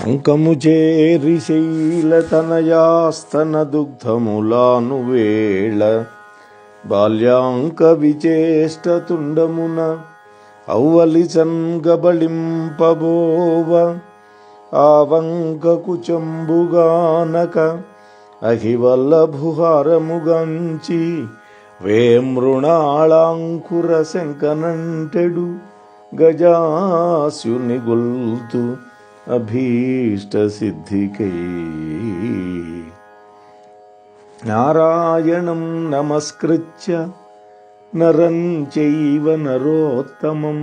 అంకము చేరి శైలతనయాస్తన దుగ్ధములాను వేళ బాల్యాంక విచేష్టతుండమున అవ్వలి సంగబళింపబోవ ఆవంకకు చంబుగానక అహివల్లభుహారముగంచి వేమృణాళాంకుర శంకనంటెడు గజాస్యుని గొల్తు అభీష్ట సిద్ధికై నారాయణం నమస్కృత్య నరం చైవ నరోత్తమం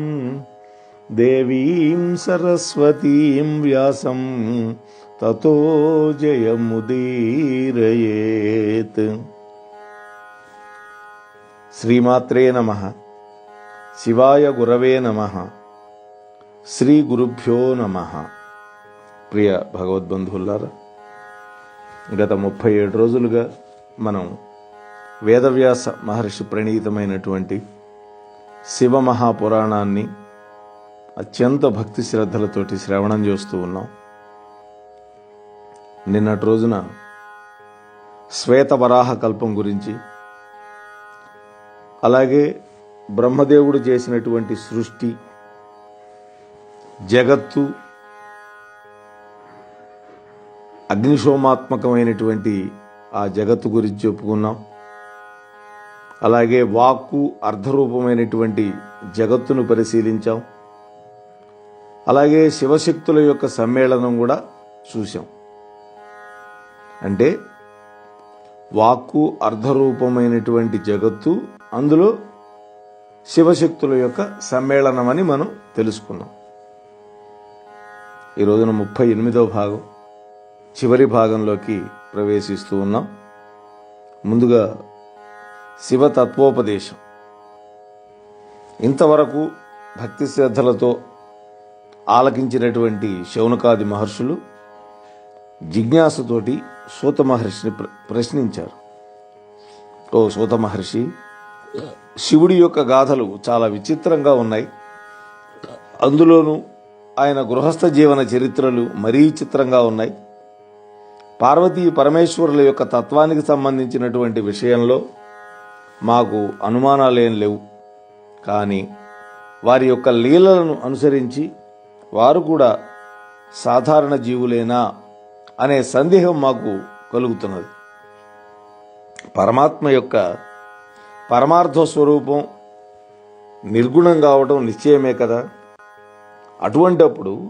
దేవీం సరస్వతీం వ్యాసం తతో జయముదీరయేత్ శ్రీమాత్రే నమ శివాయ గురవే నమ శ్రీ గురుభ్యో నమ ప్రియ భగవద్బంధువులారా గత ముప్పై ఏడు రోజులుగా మనం వేదవ్యాస మహర్షి ప్రణీతమైనటువంటి శివ మహాపురాణాన్ని అత్యంత భక్తి శ్రద్ధలతోటి శ్రవణం చేస్తూ ఉన్నాం. నిన్నటి రోజున శ్వేతవరాహ కల్పం గురించి అలాగే బ్రహ్మదేవుడు చేసినటువంటి సృష్టి జగత్తు అగ్నిశోమాత్మకమైనటువంటి ఆ జగత్తు గురించి చెప్పుకున్నాం. అలాగే వాక్కు అర్ధరూపమైనటువంటి జగత్తును పరిశీలించాం. అలాగే శివశక్తుల యొక్క సమ్మేళనం కూడా చూసాం అంటే వాక్కు అర్ధరూపమైనటువంటి జగత్తు అందులో శివశక్తుల యొక్క సమ్మేళనమని మనం తెలుసుకున్నాం. ఈ రోజున ముప్పై ఎనిమిదవ భాగం. చివరి భాగంలోకి ప్రవేశిస్తూ ఉన్నాం. ముందుగా శివతత్వోపదేశం. ఇంతవరకు భక్తి శ్రద్ధలతో ఆలకించినటువంటి శౌనకాది మహర్షులు జిజ్ఞాసతోటి సూత మహర్షిని ప్ర- ప్రశ్నించారు. ఓ సూత మహర్షి శివుడి యొక్క గాథలు చాలా విచిత్రంగా ఉన్నాయి. అందులోనూ ఆయన గృహస్థ జీవన చరిత్రలు మరీ చిత్రంగా ఉన్నాయి. పార్వతీ పరమేశ్వరుల యొక్క తత్వానికి సంబంధించినటువంటి విషయంలో మాకు అనుమానాలేం లేవు. కానీ వారి యొక్క లీలలను అనుసరించి వారు కూడా సాధారణ జీవులేనా అనే సందేహం మాకు కలుగుతున్నది. పరమాత్మ యొక్క పరమార్థ స్వరూపం నిర్గుణం కావడం నిశ్చయమే కదా. అటువంటప్పుడు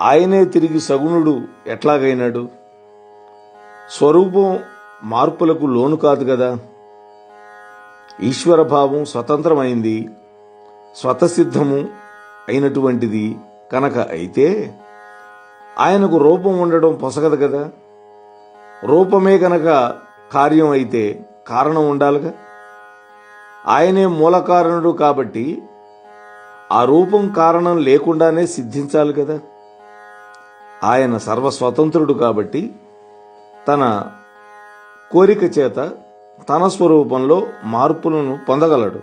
ఆయనే తిరిగి సగుణుడు ఎట్లాగైనాడు? స్వరూపం మార్పులకు లోను కాదు కదా. ఈశ్వర భావం స్వతంత్రమైంది స్వతసిద్ధము అయినటువంటిది కనుక అయితే ఆయనకు రూపం ఉండడం పొసగదు కదా. రూపమే కనుక కార్యం అయితే కారణం ఉండాలిగా. ఆయనే మూల కారణుడు కాబట్టి ఆ రూపం కారణం లేకుండానే సిద్ధించాలి కదా. ఆయన సర్వస్వతంత్రుడు కాబట్టి తన కోరిక చేత తన స్వరూపంలో మార్పులను పొందగలడు.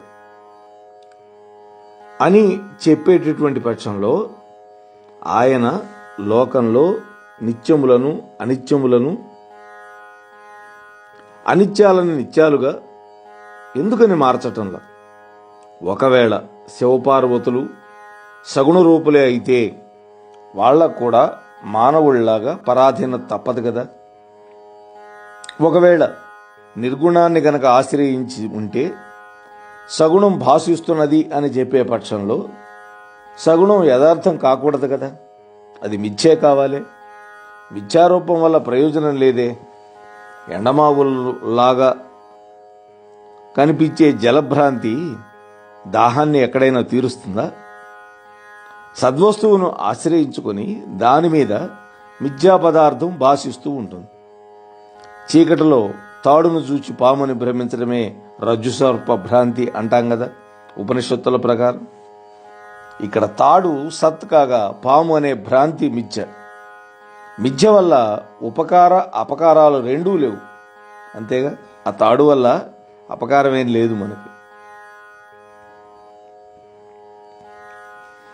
అని చెప్పేటటువంటి పక్షంలో ఆయన లోకంలో నిత్యములను అనిత్యములను అనిత్యాలను నిత్యాలుగా ఎందుకని మార్చటంలా? ఒకవేళ శివపార్వతులు సగుణ రూపులే అయితే వాళ్ళకు కూడా మానవుళ్ళాగా పరాధీనత తప్పదు కదా? ఒకవేళ నిర్గుణాన్ని గనక ఆశ్రయించి ఉంటే సగుణం భాషిస్తున్నది అని చెప్పే పక్షంలో సగుణం యథార్థం కాకూడదు కదా? అది మిథ్యే కావాలి. మిథ్యారూపం వల్ల ప్రయోజనం లేదే. ఎండమావుల్లాగా కనిపించే జలభ్రాంతి దాహాన్ని ఎక్కడైనా తీరుస్తుందా? సద్వస్తువును ఆశ్రయించుకొని దాని మీద మిథ్యా పదార్థం భాషిస్తూ ఉంటుంది. చీకటిలో తాడును చూచి పాముని భ్రమించడమే రజ్జుసర్ప భ్రాంతి అంటాం కదా ఉపనిషత్తుల ప్రకారం. ఇక్కడ తాడు సత్ కాగా పాము అనే భ్రాంతి మిథ్య మిథ్య వల్ల ఉపకార అపకారాలు రెండూ లేవు. అంతేగా? ఆ తాడు వల్ల అపకారం ఏం లేదు మనకి.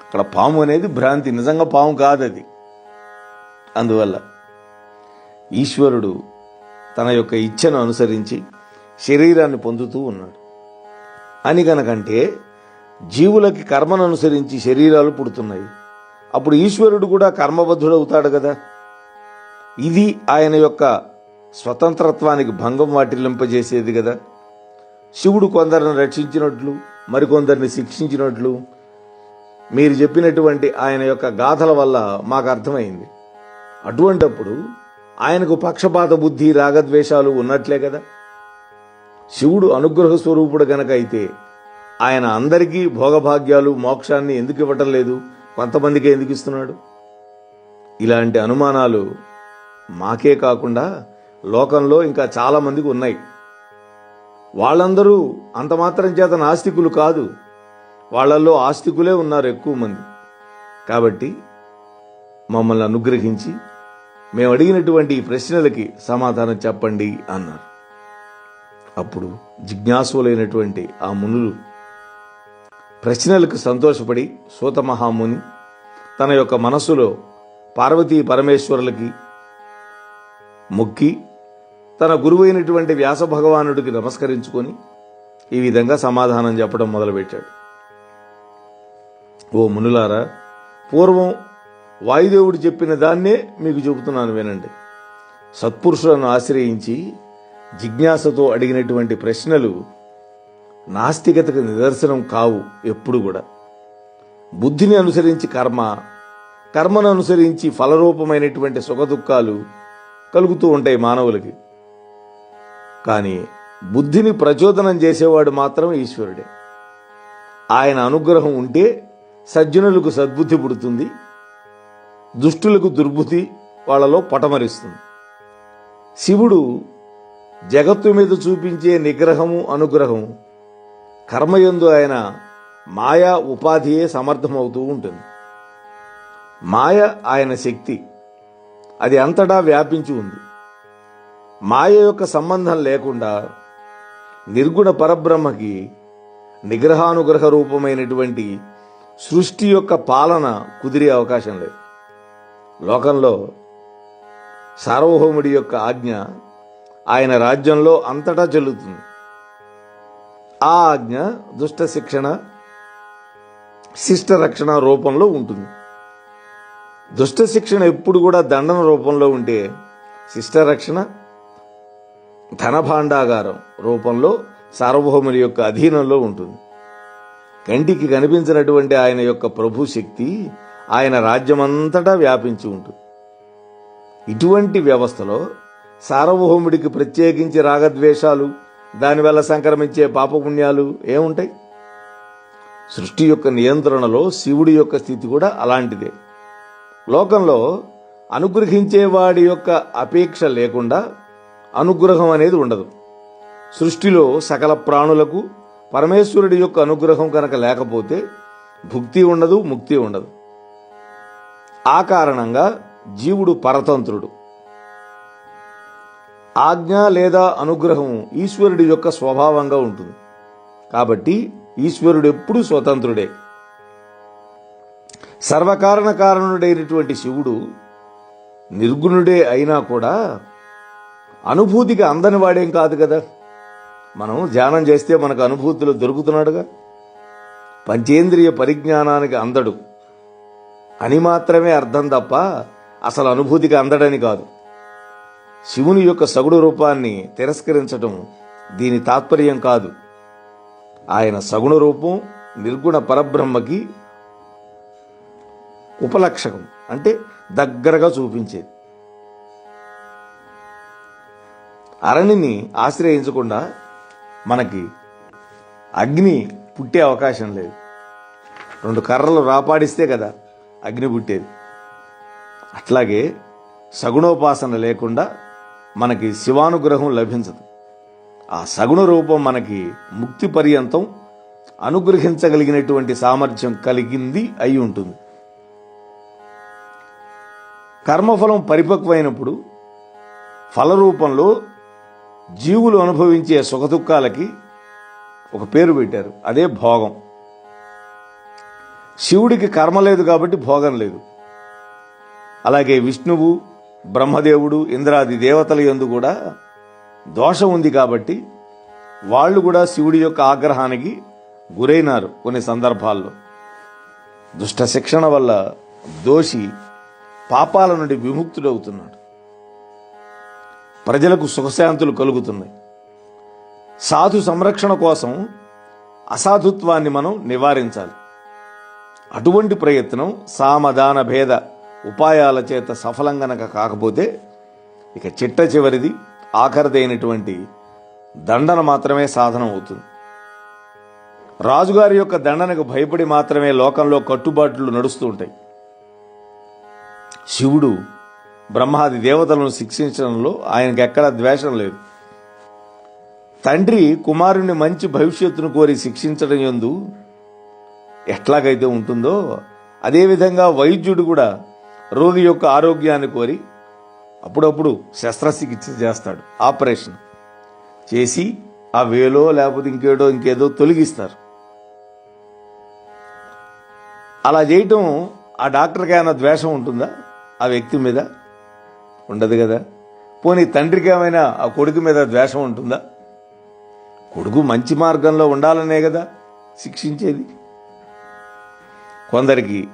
ఇక్కడ పాము అనేది భ్రాంతి. నిజంగా పాము కాదు అది అందువల్ల ఈశ్వరుడు తన యొక్క ఇచ్ఛను అనుసరించి శరీరాన్ని పొందుతూ ఉన్నాడు. అని కనుకంటే జీవులకి కర్మను అనుసరించి శరీరాలు పుడుతున్నాయి. అప్పుడు ఈశ్వరుడు కూడా కర్మబద్ధుడవుతాడు కదా? ఇది ఆయన యొక్క స్వతంత్రత్వానికి భంగం వాటిల్లింపజేసేది కదా? శివుడు కొందరిని రక్షించినట్లు మరికొందరిని శిక్షించినట్లు మీరు చెప్పినటువంటి ఆయన యొక్క గాథల వల్ల మాకు అర్థమైంది. అటువంటప్పుడు ఆయనకు పక్షపాత బుద్ధి రాగద్వేషాలు ఉన్నట్లే కదా? శివుడు అనుగ్రహ స్వరూపుడు గనక అయితే ఆయన అందరికీ భోగభాగ్యాలు మోక్షాన్ని ఎందుకు ఇవ్వటం లేదు? కొంతమందికి ఎందుకు ఇస్తున్నాడు? ఇలాంటి అనుమానాలు మాకే కాకుండా లోకంలో ఇంకా చాలామందికి ఉన్నాయి. వాళ్ళందరూ అంత మాత్రం చేత నాస్తికులు కాదు. వాళ్ళల్లో ఆస్తికులే ఉన్నారు ఎక్కువ మంది. కాబట్టి మమ్మల్ని అనుగ్రహించి మేము అడిగినటువంటి ప్రశ్నలకి సమాధానం చెప్పండి అన్నారు. అప్పుడు జిజ్ఞాసులైనటువంటి ఆ మునులు ప్రశ్నలకు సంతోషపడి సూత మహాముని తన యొక్క మనస్సులో పార్వతీ పరమేశ్వరులకి మొక్కి తన గురువైనటువంటి వ్యాస భగవానుడికి నమస్కరించుకొని ఈ విధంగా సమాధానం చెప్పడం మొదలుపెట్టాడు. ఓ మునులారా పూర్వం వాయుదేవుడు చెప్పిన దాన్నే మీకు చెబుతున్నాను వినండి. సత్పురుషులను ఆశ్రయించి జిజ్ఞాసతో అడిగినటువంటి ప్రశ్నలు నాస్తికతకు నిదర్శనం కావు ఎప్పుడు కూడా. బుద్ధిని అనుసరించి కర్మ కర్మను అనుసరించి ఫలరూపమైనటువంటి సుఖదుఖాలు కలుగుతూ ఉంటాయి మానవులకి. కానీ బుద్ధిని ప్రచోదనం చేసేవాడు మాత్రం ఈశ్వరుడే. ఆయన అనుగ్రహం ఉంటే సజ్జనులకు సద్బుద్ధి పుడుతుంది దుష్టులకు దుర్బుద్ధి వాళ్ళలో పటమరిస్తుంది. శివుడు జగత్తు మీద చూపించే నిగ్రహము అనుగ్రహము కర్మయందు ఆయన మాయా ఉపాధియే సమర్థమవుతూ ఉంటుంది. మాయ ఆయన శక్తి. అది అంతటా వ్యాపించి ఉంది. మాయ యొక్క సంబంధం లేకుండా నిర్గుణ పరబ్రహ్మకి నిగ్రహానుగ్రహ రూపమైనటువంటి సృష్టి యొక్క పాలన కుదిరే అవకాశం లేదు. లోకంలో సార్వభౌముడి యొక్క ఆజ్ఞ ఆయన రాజ్యంలో అంతటా చెల్లుతుంది. ఆ ఆజ్ఞ దుష్ట శిక్షణ శిష్ట రక్షణ రూపంలో ఉంటుంది. దుష్ట శిక్షణ ఎప్పుడు కూడా దండన రూపంలో ఉంటే శిష్ట రక్షణ ధనభాండాగారం రూపంలో సార్వభౌముని యొక్క అధీనంలో ఉంటుంది. కంటికి కనిపించినటువంటి ఆయన యొక్క ప్రభు శక్తి ఆయన రాజ్యమంతటా వ్యాపించి ఉంటుంది. ఇటువంటి వ్యవస్థలో సార్వభౌముడికి ప్రత్యేకించి రాగద్వేషాలు దానివల్ల సంక్రమించే పాపపుణ్యాలు ఏముంటాయి? సృష్టి యొక్క నియంత్రణలో శివుడి యొక్క స్థితి కూడా అలాంటిదే. లోకంలో అనుగ్రహించేవాడి యొక్క అపేక్ష లేకుండా అనుగ్రహం అనేది ఉండదు. సృష్టిలో సకల ప్రాణులకు పరమేశ్వరుడి యొక్క అనుగ్రహం కనుక లేకపోతే భుక్తి ఉండదు ముక్తి ఉండదు. ఆ కారణంగా జీవుడు పరతంత్రుడు. ఆజ్ఞ లేదా అనుగ్రహం ఈశ్వరుడి యొక్క స్వభావంగా ఉంటుంది. కాబట్టి ఈశ్వరుడు ఎప్పుడూ స్వతంత్రుడే. సర్వకారణ కారణుడైనటువంటి శివుడు నిర్గుణుడే అయినా కూడా అనుభూతికి అందని వాడేం కాదు కదా. మనం ధ్యానం చేస్తే మనకు అనుభూతులు దొరుకుతున్నాడుగా. పంచేంద్రియ పరిజ్ఞానానికి అందడు. అని మాత్రమే అర్థం తప్ప అసలు అనుభూతికి అందడని కాదు. శివుని యొక్క సగుడు రూపాన్ని తిరస్కరించటం దీని తాత్పర్యం కాదు. ఆయన సగుణ రూపం నిర్గుణ పరబ్రహ్మకి ఉపలక్షకం అంటే దగ్గరగా చూపించేది. అరణిని ఆశ్రయించకుండా మనకి అగ్ని పుట్టే అవకాశం లేదు. రెండు కర్రలు రాపాడిస్తే కదా అగ్ని పుట్టేది. అట్లాగే సగుణోపాసన లేకుండా మనకి శివానుగ్రహం లభించదు. ఆ సగుణ రూపం మనకి ముక్తి పర్యంతం అనుగ్రహించగలిగినటువంటి సామర్థ్యం కలిగింది అయి ఉంటుంది. కర్మఫలం పరిపక్వమైనప్పుడు ఫల రూపంలో జీవులు అనుభవించే సుఖదుఖాలకి ఒక పేరు పెట్టారు. అదే భోగం. శివుడికి కర్మ లేదు కాబట్టి భోగం లేదు. అలాగే విష్ణువు బ్రహ్మదేవుడు ఇంద్రాది దేవతల యందు కూడా దోషం ఉంది కాబట్టి వాళ్ళు కూడా శివుడి యొక్క ఆగ్రహానికి గురైనారు కొన్ని సందర్భాల్లో. దుష్ట శిక్షణ వల్ల దోషి పాపాల నుండి విముక్తుడవుతున్నాడు. ప్రజలకు సుఖశాంతులు కలుగుతున్నాయి. సాధు సంరక్షణ కోసం అసాధుత్వాన్ని మనం నివారించాలి. అటువంటి ప్రయత్నం సామధాన భేద ఉపాయాల చేత సఫలం గనక కాకపోతే ఇక చిట్ట చివరిది ఆఖరిదైనటువంటి దండన మాత్రమే సాధనం అవుతుంది రాజుగారి యొక్క దండనకు భయపడి మాత్రమే లోకంలో కట్టుబాట్లు నడుస్తూ ఉంటాయి. శివుడు బ్రహ్మాది దేవతలను శిక్షించడంలో ఆయనకు ఎక్కడా ద్వేషం లేదు. తండ్రి కుమారుని మంచి భవిష్యత్తును కోరి శిక్షించడం ఎందు ఎట్లాగైతే ఉంటుందో అదేవిధంగా వైద్యుడు కూడా రోగి యొక్క ఆరోగ్యాన్ని కోరి అప్పుడప్పుడు శస్త్రచికిత్స చేస్తాడు ఆపరేషన్ చేసి ఆ వేలో లేకపోతే ఇంకేడో ఇంకేదో తొలగిస్తారు. అలా చేయటం ఆ డాక్టర్కి ఏమైనా ద్వేషం ఉంటుందా? ఆ వ్యక్తి మీద ఉండదు కదా. పోనీ తండ్రికి ఏమైనా ఆ కొడుకు మీద ద్వేషం ఉంటుందా? కొడుకు మంచి మార్గంలో ఉండాలనే కదా శిక్షించేది. కొందరికి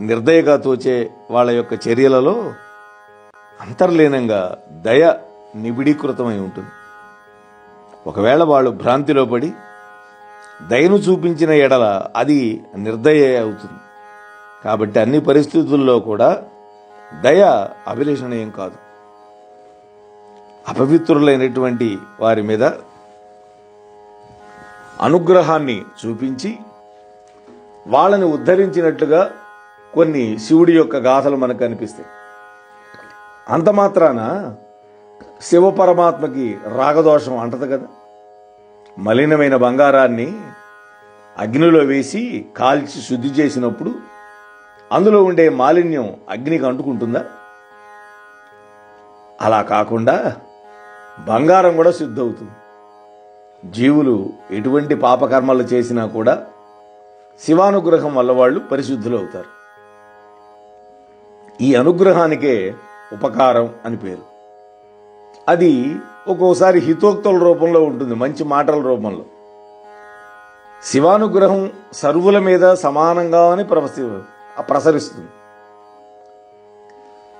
నిర్దయగా తోచే వాళ్ళ యొక్క చర్యలలో అంతర్లీనంగా దయ నిబిడీకృతమై ఉంటుంది. ఒకవేళ వాళ్ళు భ్రాంతిలో పడి దయను చూపించిన ఎడల అది నిర్దయ అవుతుంది. కాబట్టి అన్ని పరిస్థితుల్లో కూడా దయ అభిలషణీయం కాదు. అపవిత్రులైనటువంటి వారి మీద అనుగ్రహాన్ని చూపించి వాళ్ళని ఉద్ధరించినట్లుగా కొన్ని శివుడి యొక్క గాథలు మనకు కనిపిస్తాయి. అంత మాత్రాన శివ పరమాత్మకి రాగదోషం అంటది కదా. మలినమైన బంగారాన్ని అగ్నిలో వేసి కాల్చి శుద్ధి చేసినప్పుడు అందులో ఉండే మాలిన్యం అగ్నికి అంటుకుంటుందా? అలా కాకుండా బంగారం కూడా శుద్ధవుతుంది. జీవులు ఎటువంటి పాపకర్మలు చేసినా కూడా శివానుగ్రహం వల్ల వాళ్ళు పరిశుద్ధులు అవుతారు ఈ అనుగ్రహానికే ఉపకారం అని పేరు. అది ఒక్కోసారి హితోక్తుల రూపంలో ఉంటుంది మంచి మాటల రూపంలో. శివానుగ్రహం సర్వుల మీద సమానంగానే ప్రవసి ప్రసరిస్తుంది.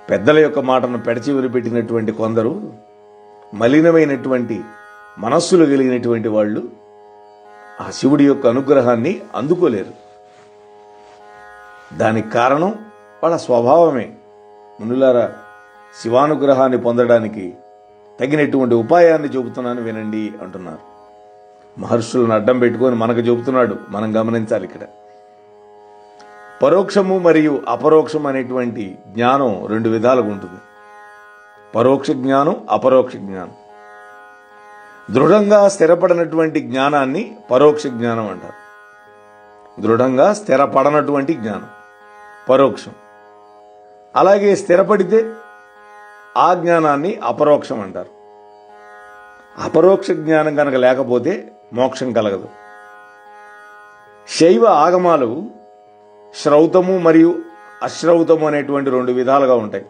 పెద్దల యొక్క మాటను పెడచివరి పెట్టినటువంటి కొందరు మలినమైనటువంటి మనస్సులు కలిగినటువంటి వాళ్ళు ఆ శివుడి యొక్క అనుగ్రహాన్ని అందుకోలేరు. దానికి కారణం వాళ్ళ స్వభావమే. మునులారా శివానుగ్రహాన్ని పొందడానికి తగినటువంటి ఉపాయాన్ని చెబుతున్నాను వినండి అంటున్నారు. మహర్షులను అడ్డం పెట్టుకొని మనకు చెబుతున్నాడు. మనం గమనించాలి ఇక్కడ. పరోక్షము మరియు అపరోక్షం అనేటువంటి జ్ఞానం రెండు విధాలుగా ఉంటుంది. పరోక్ష జ్ఞానం అపరోక్ష జ్ఞానం. దృఢంగా స్థిరపడినటువంటి జ్ఞానాన్ని పరోక్ష జ్ఞానం అంటారు. దృఢంగా స్థిరపడనటువంటి జ్ఞానం పరోక్షం. అలాగే స్థిరపడితే ఆ జ్ఞానాన్ని అపరోక్షం అంటారు. అపరోక్ష జ్ఞానం కనుక లేకపోతే మోక్షం కలగదు. శైవ ఆగమాలు శ్రౌతము మరియు అశ్రౌతము అనేటువంటి రెండు విధాలుగా ఉంటాయి.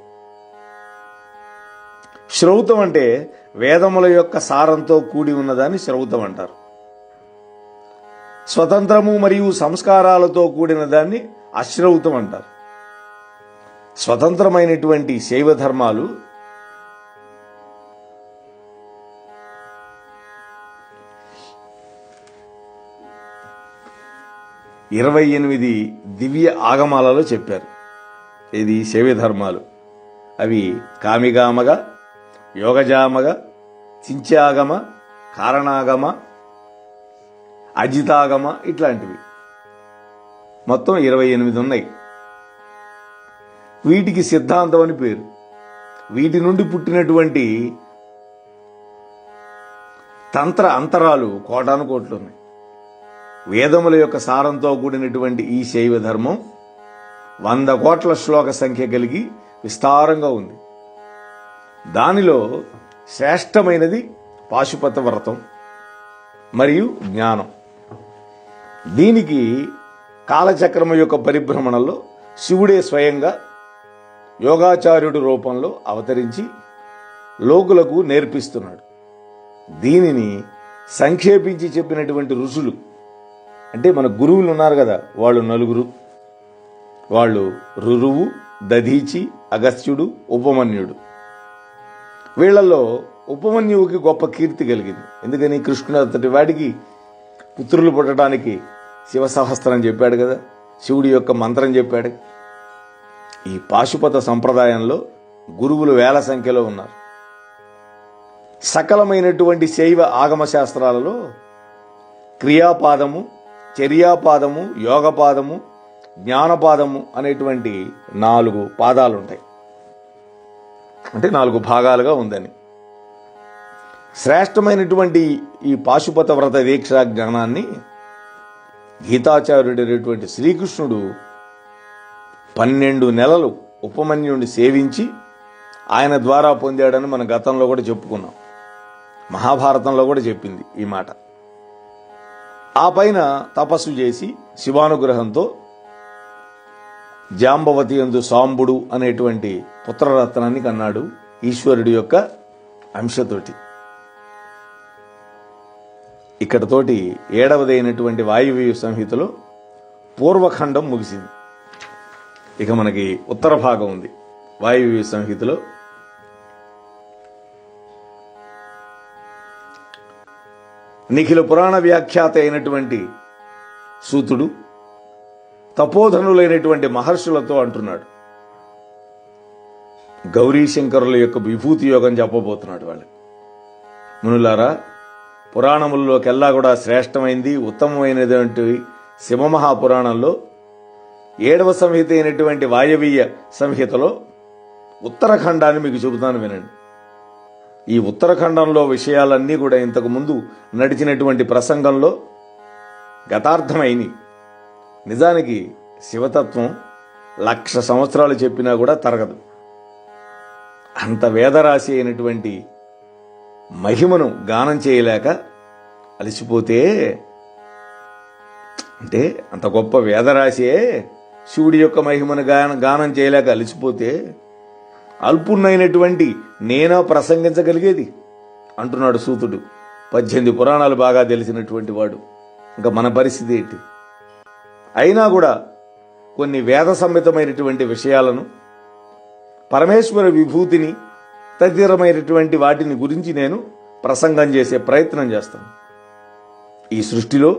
శ్రౌతం అంటే వేదముల యొక్క సారంతో కూడి ఉన్నదాన్ని శ్రౌతం అంటారు. స్వతంత్రము మరియు సంస్కారాలతో కూడిన దాన్ని అశ్రౌతం అంటారు. స్వతంత్రమైనటువంటి శైవ ధర్మాలు ఇరవై ఎనిమిది దివ్య ఆగమాలలో చెప్పారు. ఇది శైవ ధర్మాలు అవి కామిగామగా యోగజామగ చించాగమ కారణాగమ అజితాగమ ఇట్లాంటివి. మొత్తం ఇరవై ఎనిమిది ఉన్నాయి. వీటికి సిద్ధాంతం అని పేరు. వీటి నుండి పుట్టినటువంటి తంత్ర అంతరాలు కోటాను కోట్లు ఉన్నాయి. వేదముల యొక్క సారంతో కూడినటువంటి ఈ శైవ ధర్మం వంద కోట్ల శ్లోక సంఖ్య కలిగి విస్తారంగా ఉంది. దానిలో శ్రేష్టమైనది పాశుపత వ్రతం మరియు జ్ఞానం. దీనికి కాలచక్రము యొక్క పరిభ్రమణలో శివుడే స్వయంగా యోగాచార్యుడి రూపంలో అవతరించి లోకులకు నేర్పిస్తున్నాడు. దీనిని సంక్షేపించి చెప్పినటువంటి ఋషులు అంటే మన గురువులు ఉన్నారు కదా వాళ్ళు నలుగురు. వాళ్ళు రురువు దధీచి అగస్త్యుడు ఉపమన్యుడు. వీళ్ళల్లో ఉపమన్యువుకి గొప్ప కీర్తి కలిగింది. ఎందుకని? కృష్ణుడు అంతటి వాడికి పుత్రులు పుట్టడానికి శివ సహస్రం చెప్పాడు కదా. శివుడి యొక్క మంత్రం చెప్పాడు. ఈ పాశుపత సంప్రదాయంలో గురువులు వేల సంఖ్యలో ఉన్నారు. సకలమైనటువంటి శైవ ఆగమ శాస్త్రాలలో క్రియాపాదము చర్యాపాదము యోగపాదము జ్ఞానపాదము అనేటువంటి నాలుగు పాదాలుంటాయి. అంటే నాలుగు భాగాలుగా ఉందని. శ్రేష్టమైనటువంటి ఈ పాశుపత వ్రత దీక్షా జ్ఞానాన్ని గీతాచార్యుడైనటువంటి శ్రీకృష్ణుడు పన్నెండు నెలలు ఉపమన్యుడిని సేవించి ఆయన ద్వారా పొందాడని మన గతంలో కూడా చెప్పుకున్నాం. మహాభారతంలో కూడా చెప్పింది ఈ మాట. ఆ పైన తపస్సు చేసి శివానుగ్రహంతో జాంబవతి ఎందు సాంబుడు అనేటువంటి పుత్రరత్నాన్ని కన్నాడు ఈశ్వరుడి యొక్క అంశతోటి. ఇక్కడతోటి ఏడవదైనటువంటి వాయువ్య సంహితలో పూర్వఖండం ముగిసింది. ఇక మనకి ఉత్తర భాగం ఉంది. వాయువ్య సంహితలో నిఖిల పురాణ వ్యాఖ్యాత అయినటువంటి సూతుడు తపోధనులైనటువంటి మహర్షులతో అంటున్నాడు. గౌరీశంకరుల యొక్క విభూతి యోగం చెప్పబోతున్నాడు వాళ్ళు. మునులారా పురాణముల్లోకెల్లా కూడా శ్రేష్టమైంది ఉత్తమమైనటువంటి శివమహాపురాణంలో ఏడవ సంహిత అయినటువంటి వాయవీయ సంహితలో ఉత్తరఖండాన్ని మీకు చెబుతాను వినండి. ఈ ఉత్తరఖండంలో విషయాలన్నీ కూడా ఇంతకుముందు నడిచినటువంటి ప్రసంగంలో గతార్థమైనవి. నిజానికి శివతత్వం లక్ష సంవత్సరాలు చెప్పినా కూడా తరగదు. అంత వేదరాశి అయినటువంటి మహిమను గానం చేయలేక అలసిపోతే అంటే అంత గొప్ప వేదరాశియే శివుడి యొక్క మహిమను గాన గానం చేయలేక అలసిపోతే అల్పున్నైనటువంటి నేనా ప్రసంగించగలిగేది? అంటున్నాడు సూతుడు. పద్దెనిమిది పురాణాలు బాగా తెలిసినటువంటి వాడు. ఇంకా మన పరిస్థితి ఏంటి? అయినా కూడా కొన్ని వేద సంహితమైనటువంటి విషయాలను పరమేశ్వర విభూతిని తదితరమైనటువంటి వాటిని గురించి నేను ప్రసంగం చేసే ప్రయత్నం చేస్తాను. ఈ సృష్టిలో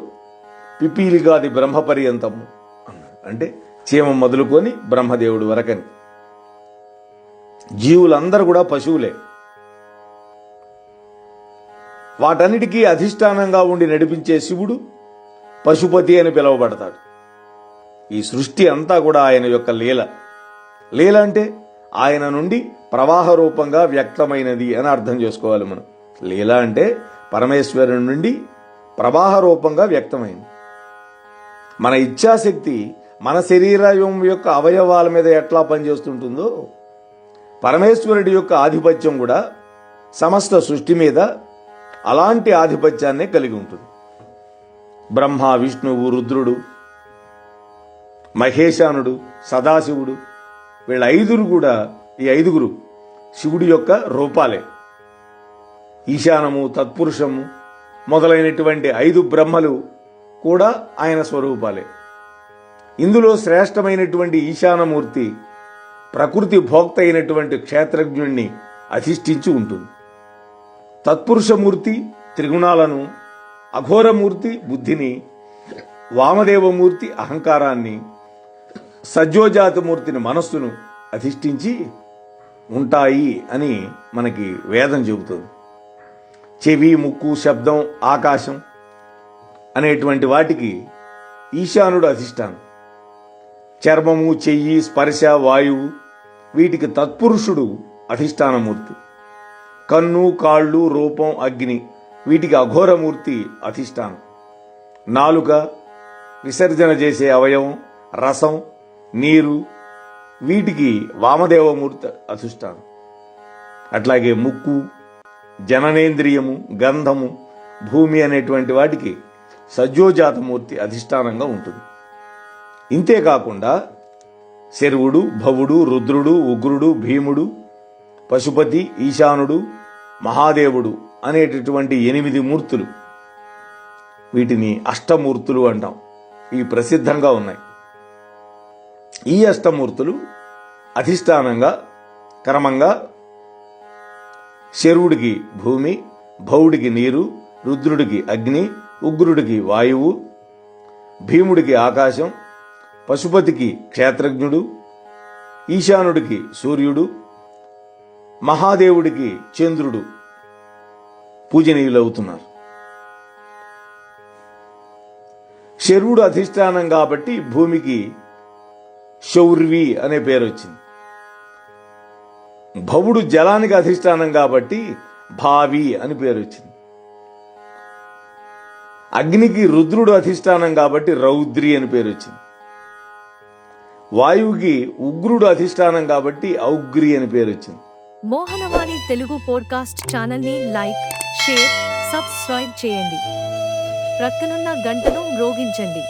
పిపీలిగాది బ్రహ్మ పర్యంతము అంటే చీమ మొదలుకొని బ్రహ్మదేవుడు వరకని. జీవులందరూ కూడా పశువులే. వాటన్నిటికీ అధిష్టానంగా ఉండి నడిపించే శివుడు పశుపతి అని పిలువబడతాడు. ఈ సృష్టి అంతా కూడా ఆయన యొక్క లీల. లీల అంటే ఆయన నుండి ప్రవాహ రూపంగా వ్యక్తమైనది అని అర్థం చేసుకోవాలి మనం. లీల అంటే పరమేశ్వరుని నుండి ప్రవాహ రూపంగా వ్యక్తమైంది. మన ఇచ్ఛాశక్తి మన శరీరం యొక్క అవయవాల మీద ఎట్లా పనిచేస్తుంటుందో పరమేశ్వరుడి యొక్క ఆధిపత్యం కూడా సమస్త సృష్టి మీద అలాంటి ఆధిపత్యాన్నే కలిగి ఉంటుంది. బ్రహ్మ విష్ణువు రుద్రుడు మహేశానుడు సదాశివుడు వీళ్ళ ఐదురు కూడా ఈ ఐదుగురు శివుడి యొక్క రూపాలే. ఈశానము తత్పురుషము మొదలైనటువంటి ఐదు బ్రహ్మలు కూడా ఆయన స్వరూపాలే. ఇందులో శ్రేష్టమైనటువంటి ఈశానమూర్తి ప్రకృతి భోక్త అయినటువంటి క్షేత్రజ్ఞుణ్ణి అధిష్ఠించి ఉంటుంది. తత్పురుషమూర్తి త్రిగుణాలను అఘోరమూర్తి బుద్ధిని వామదేవమూర్తి అహంకారాన్ని సజ్జోజాతమూర్తిని మనస్సును అధిష్ఠించి ఉంటాయి అని మనకి వేదం చెబుతుంది. చెవి ముక్కు శబ్దం ఆకాశం అనేటువంటి వాటికి ఈశానుడు అధిష్టానం. చర్మము చెయ్యి స్పర్శ వాయువు వీటికి తత్పురుషుడు అధిష్టానమూర్తి. కన్ను కాళ్ళు రూపం అగ్ని వీటికి అఘోరమూర్తి అధిష్టానం. నాలుక విసర్జన చేసే అవయవం రసం నీరు వీటికి వామదేవమూర్తి అధిష్టానం. అట్లాగే ముక్కు జననేంద్రియము గంధము భూమి అనేటువంటి వాటికి సజ్జోజాతమూర్తి అధిష్టానంగా ఉంటుంది. ఇంతేకాకుండా శరువుడు భవుడు రుద్రుడు ఉగ్రుడు భీముడు పశుపతి ఈశానుడు మహాదేవుడు అనేటటువంటి ఎనిమిది మూర్తులు. వీటిని అష్టమూర్తులు అంటాం. ఇవి ప్రసిద్ధంగా ఉన్నాయి. ఈ అష్టమూర్తులు అధిష్టానంగా క్రమంగా శరువుడికి భూమి భౌడికి నీరు రుద్రుడికి అగ్ని ఉగ్రుడికి వాయువు భీముడికి ఆకాశం పశుపతికి క్షేత్రజ్ఞుడు ఈశానుడికి సూర్యుడు మహాదేవుడికి చంద్రుడు పూజనీయులవుతున్నారు. శరువుడు అధిష్టానం కాబట్టి భూమికి శౌర్వి అనే పేరు వచ్చింది. భవుడు జలానికి అధిష్టానం కాబట్టి భావి అని పేరు వచ్చింది. అగ్నికి రుద్రుడు అధిష్టానం కాబట్టి రౌద్రి అని పేరు వచ్చింది. వాయువుకి ఉగ్రుడు అధిష్టానం కాబట్టి ఔగ్రి అని పేరు వచ్చింది. మోహనవాణి తెలుగు పోడ్కాస్ట్ ఛానల్ని లైక్ షేర్ సబ్స్క్రైబ్ చేయండి. ప్రక్కనున్న గంటను మ్రోగించండి.